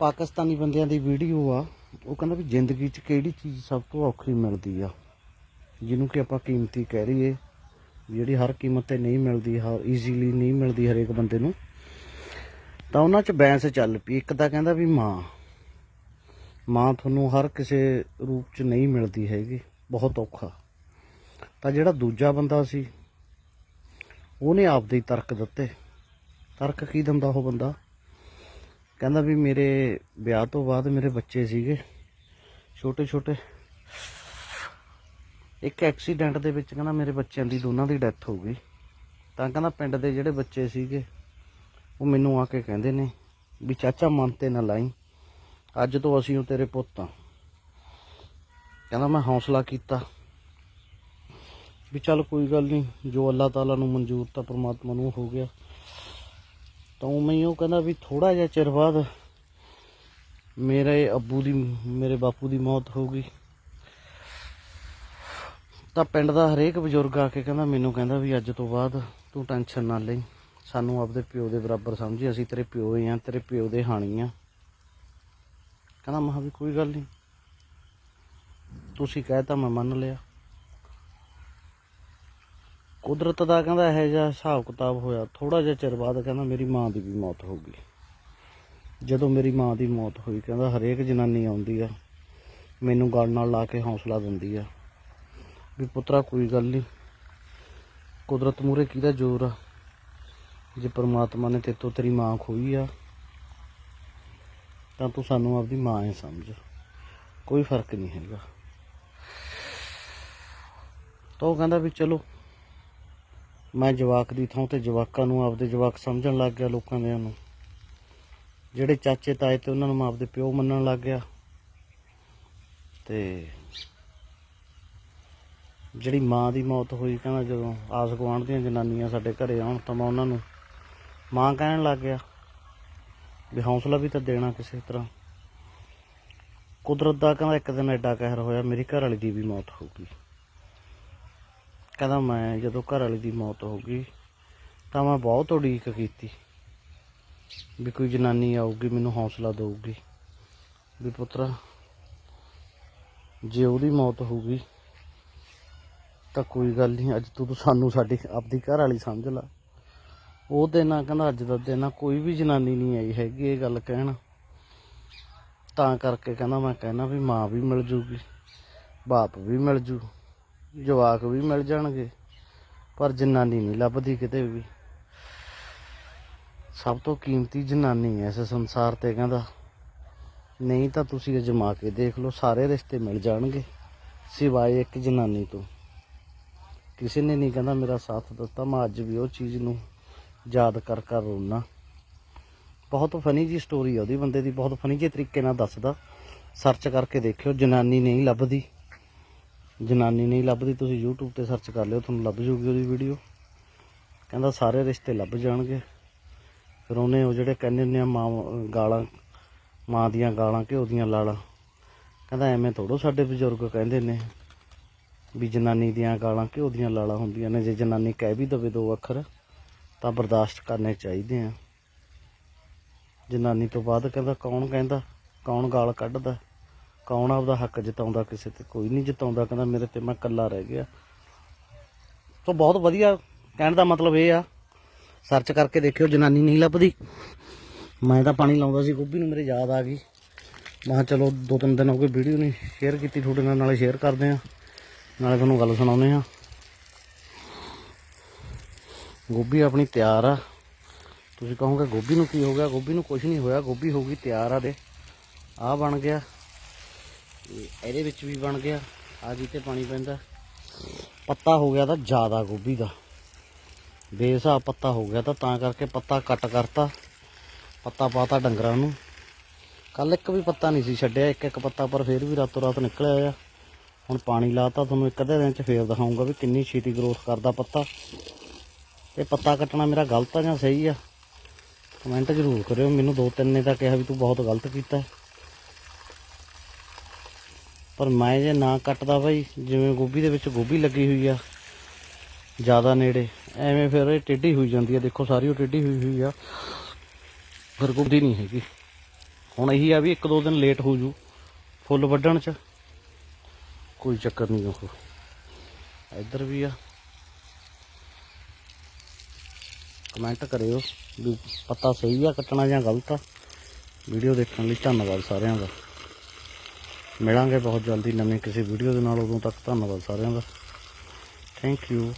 ਪਾਕਿਸਤਾਨੀ ਬੰਦਿਆਂ ਦੀ ਵੀਡੀਓ ਆ, ਉਹ ਕਹਿੰਦਾ ਵੀ ਜ਼ਿੰਦਗੀ 'ਚ ਕਿਹੜੀ ਚੀਜ਼ ਸਭ ਤੋਂ ਔਖੀ ਮਿਲਦੀ ਆ? ਜਿਹਨੂੰ ਕਿ ਆਪਾਂ ਕੀਮਤੀ ਕਹਿ ਰਹੀਏ ਜਿਹੜੀ ਹਰ ਕੀਮਤ ਤੇ ਨਹੀਂ ਮਿਲਦੀ ਹਰ ਈਜ਼ੀਲੀ ਨਹੀਂ ਮਿਲਦੀ ਹਰੇਕ ਬੰਦੇ ਨੂੰ। ਤਾਂ ਉਹਨਾਂ 'ਚ ਬੈਂਸ ਚੱਲ ਪਈ। ਇੱਕ ਤਾਂ ਕਹਿੰਦਾ ਵੀ ਮਾਂ ਮਾਂ ਤੁਹਾਨੂੰ ਹਰ ਕਿਸੇ ਰੂਪ 'ਚ ਨਹੀਂ ਮਿਲਦੀ ਹੈਗੀ, ਬਹੁਤ ਔਖਾ। ਤਾਂ ਜਿਹੜਾ ਦੂਜਾ ਬੰਦਾ ਸੀ, ਉਹਨੇ ਆਪਦੇ ਹੀ ਤਰਕ ਦਿੱਤੇ। ਤਰਕ ਕੀ ਦਿੰਦਾ ਉਹ ਬੰਦਾ? ਕਹਿੰਦਾ ਵੀ ਮੇਰੇ ਵਿਆਹ ਤੋਂ ਬਾਅਦ ਮੇਰੇ ਬੱਚੇ ਸੀਗੇ, ਛੋਟੇ ਛੋਟੇ। ਇੱਕ ਐਕਸੀਡੈਂਟ ਦੇ ਵਿੱਚ ਕਹਿੰਦਾ ਮੇਰੇ ਬੱਚਿਆਂ ਦੀ ਦੋਨਾਂ ਦੀ ਡੈਥ ਹੋ ਗਈ। ਤਾਂ ਕਹਿੰਦਾ ਪਿੰਡ ਦੇ ਜਿਹੜੇ ਬੱਚੇ ਸੀਗੇ, ਉਹ ਮੈਨੂੰ ਆ ਕੇ ਕਹਿੰਦੇ ਨੇ ਵੀ ਚਾਚਾ ਮਨ ਤੇ ਨਾ ਲਾਈ, ਅੱਜ ਤੋਂ ਅਸੀਂ ਉਹ ਤੇਰੇ ਪੁੱਤ ਆ ਕਹਿੰਦਾ ਮੈਂ ਹੌਸਲਾ ਕੀਤਾ ਵੀ ਚੱਲ ਕੋਈ ਗੱਲ ਨਹੀਂ, ਜੋ ਅੱਲਾਹ ਤਾਲਾ ਨੂੰ ਮਨਜ਼ੂਰ ਤਾਂ ਪਰਮਾਤਮਾ ਨੂੰ ਹੋ ਗਿਆ। ਤਾਂ ਉਵੇਂ ਉਹ ਕਹਿੰਦਾ ਵੀ ਥੋੜਾ ਜਿਹਾ ਚਿਰ ਬਾਅਦ ਮੇਰੇ ਅੱਬੂ ਦੀ, ਮੇਰੇ ਬਾਪੂ ਦੀ ਮੌਤ ਹੋ ਗਈ। ਤਾਂ ਪਿੰਡ ਦਾ ਹਰੇਕ ਬਜ਼ੁਰਗ ਆ ਕੇ ਕਹਿੰਦਾ, ਮੈਨੂੰ ਕਹਿੰਦਾ ਵੀ ਅੱਜ ਤੋਂ ਬਾਅਦ ਤੂੰ ਟੈਨਸ਼ਨ ਨਾ ਲਈ ਸਾਨੂੰ ਆਪਦੇ ਪਿਓ ਦੇ ਬਰਾਬਰ ਸਮਝੀ, ਅਸੀਂ ਤੇਰੇ ਪਿਓ ਹੀ ਆ, ਤੇਰੇ ਪਿਓ ਦੇ ਹਾਣੀ ਆ। ਕਹਿੰਦਾ, ਮਹਾ ਵੀ ਕੋਈ ਗੱਲ ਨਹੀਂ ਤੁਸੀਂ ਕਹਿਤਾ ਮੈਂ ਮੰਨ ਲਿਆ। ਕੁਦਰਤ ਦਾ ਕਹਿੰਦਾ ਇਹੋ ਜਿਹਾ ਹਿਸਾਬ ਕਿਤਾਬ ਹੋਇਆ ਥੋੜਾ ਜਿਹਾ ਚਿਰ ਬਾਅਦ ਕਹਿੰਦਾ ਮੇਰੀ ਮਾਂ ਦੀ ਵੀ ਮੌਤ ਹੋ ਗਈ। ਜਦੋਂ ਮੇਰੀ ਮਾਂ ਦੀ ਮੌਤ ਹੋਈ, ਕਹਿੰਦਾ ਹਰੇਕ ਜਨਾਨੀ ਆਉਂਦੀ ਆ, ਮੈਨੂੰ ਗੱਲ ਨਾਲ ਲਾ ਕੇ ਹੌਸਲਾ ਦਿੰਦੀ ਆ, ਵੀ ਪੁੱਤਰਾ ਕੋਈ ਗੱਲ ਨਹੀਂ ਕੁਦਰਤ ਮੂਰੇ ਕਿਹਦਾ ਜ਼ੋਰ ਆ? ਜੇ ਪ੍ਰਮਾਤਮਾ ਨੇ ਤੇਤੋਂ ਤੇਰੀ ਮਾਂ ਖੋਈ ਆ, ਤਾਂ ਤੂੰ ਸਾਨੂੰ ਆਪਦੀ ਮਾਂ ਹੀ ਸਮਝ। ਕੋਈ ਫ਼ਰਕ ਨਹੀਂ ਹੈਗਾ। ਤਾਂ ਉਹ ਕਹਿੰਦਾ ਵੀ ਚਲੋ ਮੈਂ ਜਵਾਕ ਦੀ ਥਾਂ ਤੇ ਜਵਾਕਾਂ ਨੂੰ ਆਪਦੇ ਜਵਾਕ ਸਮਝਣ ਲੱਗ ਗਿਆ ਲੋਕਾਂ ਦੇ ਨੂੰ। ਜਿਹੜੇ ਚਾਚੇ ਤਾਏ ਤੇ ਉਹਨਾਂ ਨੂੰ ਮੈਂ ਆਪਦੇ ਪਿਓ ਮੰਨਣ ਲੱਗ ਗਿਆ। ਤੇ ਜਿਹੜੀ ਮਾਂ ਦੀ ਮੌਤ ਹੋਈ ਕਹਿੰਦਾ ਜਦੋਂ ਆਸ ਗੁਆਂਢ ਦੀਆਂ ਜਨਾਨੀਆਂ ਸਾਡੇ ਘਰੇ ਆਉਣ ਤਾਂ ਮੈਂ ਉਹਨਾਂ ਨੂੰ ਮਾਂ ਕਹਿਣ ਲੱਗ ਗਿਆ ਵੀ ਹੌਸਲਾ ਵੀ ਤਾਂ ਦੇਣਾ ਕਿਸੇ ਤਰ੍ਹਾਂ। ਕੁਦਰਤ ਦਾ ਕਹਿੰਦਾ ਇੱਕ ਦਿਨ ਐਡਾ ਕਹਿਰ ਹੋਇਆ, ਮੇਰੀ ਘਰ ਵਾਲੀ ਦੀ ਵੀ ਮੌਤ ਹੋ ਗਈ। ਕਹਿੰਦਾ ਮੈਂ ਜਦੋਂ ਘਰ ਵਾਲੀ ਦੀ ਮੌਤ ਹੋ ਗਈ, ਤਾਂ ਮੈਂ ਬਹੁਤ ਉਡੀਕ ਕੀਤੀ ਵੀ ਕੋਈ ਜਨਾਨੀ ਆਊਗੀ, ਮੈਨੂੰ ਹੌਸਲਾ ਦੇਊਗੀ ਵੀ ਪੁੱਤਰਾ, ਜੇ ਉਹਦੀ ਮੌਤ ਹੋ ਗਈ, ਤਾਂ ਕੋਈ ਗੱਲ ਨਹੀਂ, ਅੱਜ ਤੂੰ ਸਾਨੂੰ ਸਾਡੀ, ਆਪਦੀ ਘਰ ਵਾਲੀ ਸਮਝ ਲਾ। ਉਹ ਦਿਨ ਆ, ਕਹਿੰਦਾ ਅੱਜ ਦਾ ਦਿਨ ਆ, ਕੋਈ ਵੀ ਜਨਾਨੀ ਨਹੀਂ ਆਈ ਹੈਗੀ ਇਹ ਗੱਲ ਕਹਿਣ। ਤਾਂ ਕਰਕੇ ਕਹਿੰਦਾ ਮੈਂ ਕਹਿਣਾ ਵੀ ਮਾਂ ਵੀ ਮਿਲ ਜੂਗੀ, ਬਾਪ ਵੀ ਮਿਲ ਜੂ। ਜਵਾਕ ਵੀ ਮਿਲ ਜਾਣਗੇ, ਪਰ ਜਨਾਨੀ ਨਹੀਂ ਲੱਭਦੀ ਕਿਤੇ ਵੀ। ਸਭ ਤੋਂ ਕੀਮਤੀ ਜਨਾਨੀ ਐ ਇਸ ਸੰਸਾਰ ਤੇ, ਕਹਿੰਦਾ, ਨਹੀਂ ਤਾਂ ਤੁਸੀਂ ਅਜਮਾ ਕੇ ਦੇਖ ਲਓ, ਸਾਰੇ ਰਿਸ਼ਤੇ ਮਿਲ ਜਾਣਗੇ, ਸਿਵਾਏ ਇੱਕ ਜਨਾਨੀ ਤੋਂ। ਕਿਸੇ ਨੇ ਨਹੀਂ ਕਹਿੰਦਾ, ਮੇਰਾ ਸਾਥ ਦਿੱਤਾ, ਮੈਂ ਅੱਜ ਵੀ ਉਹ ਚੀਜ਼ ਨੂੰ ਯਾਦ ਕਰ ਕਰ ਰੋਣਾ ਬਹੁਤ ਫਨੀ ਜੀ ਸਟੋਰੀ ਆ ਉਹਦੀ, ਬੰਦੇ ਦੀ ਬਹੁਤ ਫਨੀ ਜਿਹੇ ਤਰੀਕੇ ਨਾਲ ਦੱਸਦਾ। ਸਰਚ ਕਰਕੇ ਦੇਖਿਓ, ਜਨਾਨੀ ਨਹੀਂ ਲੱਭਦੀ। ਜਨਾਨੀ ਨਹੀਂ ਲੱਭਦੀ, ਤੁਸੀਂ YouTube ਤੇ ਸਰਚ ਕਰ ਲਿਓ, ਤੁਹਾਨੂੰ ਲੱਭ ਜੂਗੀ ਉਹਦੀ ਵੀਡੀਓ ਕਹਿੰਦਾ ਸਾਰੇ ਰਿਸ਼ਤੇ ਲੱਭ ਜਾਣਗੇ। ਫਿਰ ਉਹਨੇ ਉਹ ਜਿਹੜੇ ਕਹਿੰਦੇ ਹੁੰਦੇ ਆ, ਮਾਂ, ਗਾਲਾਂ, ਮਾਂ ਦੀਆਂ ਗਾਲਾਂ, ਘਿਓ ਦੀਆਂ ਲਾਲਾਂ, ਕਹਿੰਦਾ ਐਵੇਂ ਥੋੜੋ ਸਾਡੇ ਬਜ਼ੁਰਗ ਕਹਿੰਦੇ ਨੇ ਵੀ ਜਨਾਨੀ ਦੀਆਂ ਗਾਲਾਂ, ਘਿਓ ਦੀਆਂ ਲਾਲਾਂ ਹੁੰਦੀਆਂ ਨੇ। ਜੇ ਜਨਾਨੀ ਕਹਿ ਵੀ ਦਵੇ ਦੋ ਅੱਖਰ, ਤਾਂ ਬਰਦਾਸ਼ਤ ਕਰਨੇ ਚਾਹੀਦੇ ਆ। ਜਨਾਨੀ ਤੋਂ ਬਾਅਦ ਕਹਿੰਦਾ ਕੌਣ ਕਹਿੰਦਾ? ਕੌਣ ਗਾਲ ਕੱਢਦਾ? ਕੌਣ ਆਪਦਾ ਹੱਕ ਜਿਤਾਉਂਦਾ ਕਿਸੇ ਤੇ? ਕੋਈ ਨਹੀਂ ਜਿਤਾਉਂਦਾ। ਕਹਿੰਦਾ ਮੇਰੇ ਤੇ ਮੈਂ ਇਕੱਲਾ ਰਹਿ ਗਿਆ। ਸੋ ਬਹੁਤ ਵਧੀਆ। ਕਹਿਣ ਦਾ ਮਤਲਬ ਇਹ ਆ। ਸਰਚ ਕਰਕੇ ਦੇਖਿਓ, ਜਨਾਨੀ ਨਹੀਂ ਲੱਭਦੀ। ਮੈਂ ਤਾਂ ਪਾਣੀ ਲਾਉਂਦਾ ਸੀ, ਗੋਭੀ ਨੂੰ ਮੇਰੇ ਯਾਦ ਆ ਗਈ। ਮੈਂ ਕਿਹਾ ਚਲੋ, ਦੋ ਤਿੰਨ ਦਿਨ ਹੋ ਗਏ ਵੀਡੀਓ ਨਹੀਂ ਸ਼ੇਅਰ ਕੀਤੀ, ਤੁਹਾਡੇ ਨਾਲ ਨਾਲੇ ਸ਼ੇਅਰ ਕਰਦੇ ਆ ਨਾਲੇ ਤੁਹਾਨੂੰ ਗੱਲ ਸੁਣਾਉਂਦੇ ਆ ਗੋਭੀ ਆਪਣੀ ਤਿਆਰ ਆ। ਤੁਸੀਂ ਕਹੋਗੇ, ਗੋਭੀ ਨੂੰ ਕੀ ਹੋ ਗਿਆ? ਗੋਭੀ ਨੂੰ ਕੁਝ ਨਹੀਂ ਹੋਇਆ। ਗੋਭੀ ਹੋ ਗਈ ਤਿਆਰ ਆ ਦੇ। ਆ ਬਣ ਗਿਆ। ਤੇ ਇਹਦੇ ਵਿੱਚ ਵੀ ਬਣ ਗਿਆ। ਆ ਜੀ ਤੇ ਪਾਣੀ ਪੈਂਦਾ। ਪੱਤਾ ਹੋ ਗਿਆ ਤਾਂ ਜ਼ਿਆਦਾ ਗੋਭੀ ਦਾ। ਬੇਸਾਬ ਪੱਤਾ ਹੋ ਗਿਆ ਤਾਂ ਤਾਂ ਕਰਕੇ ਪੱਤਾ ਕੱਟ ਕਰਤਾ। ਪੱਤਾ ਪਾਤਾ ਡੰਗਰਾਂ ਨੂੰ। ਕੱਲ ਇੱਕ ਵੀ ਪੱਤਾ ਨਹੀਂ ਸੀ ਛੱਡਿਆ। ਇੱਕ ਇੱਕ ਪੱਤਾ ਪਰ ਫੇਰ ਵੀ ਰਾਤੋਂ ਰਾਤ ਨਿਕਲਿਆ ਆ। ਹੁਣ ਪਾਣੀ ਲਾਤਾ। ਤੁਹਾਨੂੰ ਇੱਕ ਅੱਧੇ ਦਿਨ ਚ ਫੇਰ ਦਿਖਾਉਂਗਾ ਵੀ ਕਿੰਨੀ ਛੇਤੀ ਗਰੋਥ ਕਰਦਾ ਪੱਤਾ। ਇਹ ਪੱਤਾ ਕੱਟਣਾ ਮੇਰਾ ਗਲਤ ਆ ਜਾਂ ਸਹੀ ਆ? ਕਮੈਂਟ ਜ਼ਰੂਰ ਕਰਿਓ। ਮੈਨੂੰ ਦੋ ਤਿੰਨ ਨੇ ਤਾਂ ਕਿਹਾ ਵੀ ਤੂੰ ਬਹੁਤ ਗਲਤ ਕੀਤਾ। ਪਰ ਮੈਂ ਜੇ ਨਾ ਕੱਟਦਾ ਬਾਈ, ਜਿਵੇਂ ਗੋਭੀ ਦੇ ਵਿੱਚ ਗੋਭੀ ਲੱਗੀ ਹੋਈ ਆ, ਜ਼ਿਆਦਾ ਨੇੜੇ, ਐਵੇਂ ਫਿਰ ਇਹ ਟੇਢੀ ਹੋਈ ਜਾਂਦੀ ਆ, ਦੇਖੋ ਸਾਰੀ ਉਹ ਟੇਢੀ ਹੋਈ ਹੋਈ ਆ, ਫਿਰ ਗੋਭੀ ਨਹੀਂ ਹੈਗੀ। ਹੁਣ ਇਹੀ ਆ ਵੀ ਇੱਕ ਦੋ ਦਿਨ ਲੇਟ ਹੋ ਜੂ, ਫੁੱਲ ਵੱਢਣ ਚ, ਕੋਈ ਚੱਕਰ ਨਹੀਂ ਉਹ। ਇੱਧਰ ਵੀ ਆ। ਕਮੈਂਟ ਕਰਿਓ ਵੀ ਪਤਾ ਸਹੀ ਆ, ਕੱਟਣਾ ਜਾਂ ਗਲਤ ਆ। ਵੀਡੀਓ ਦੇਖਣ ਲਈ ਧੰਨਵਾਦ ਸਾਰਿਆਂ ਦਾ। ਮਿਲਾਂਗੇ ਬਹੁਤ ਜਲਦੀ ਨਵੀਂ ਕਿਸੇ ਵੀਡੀਓ ਦੇ ਨਾਲ। ਉਦੋਂ ਤੱਕ ਧੰਨਵਾਦ ਸਾਰਿਆਂ ਦਾ। Thank you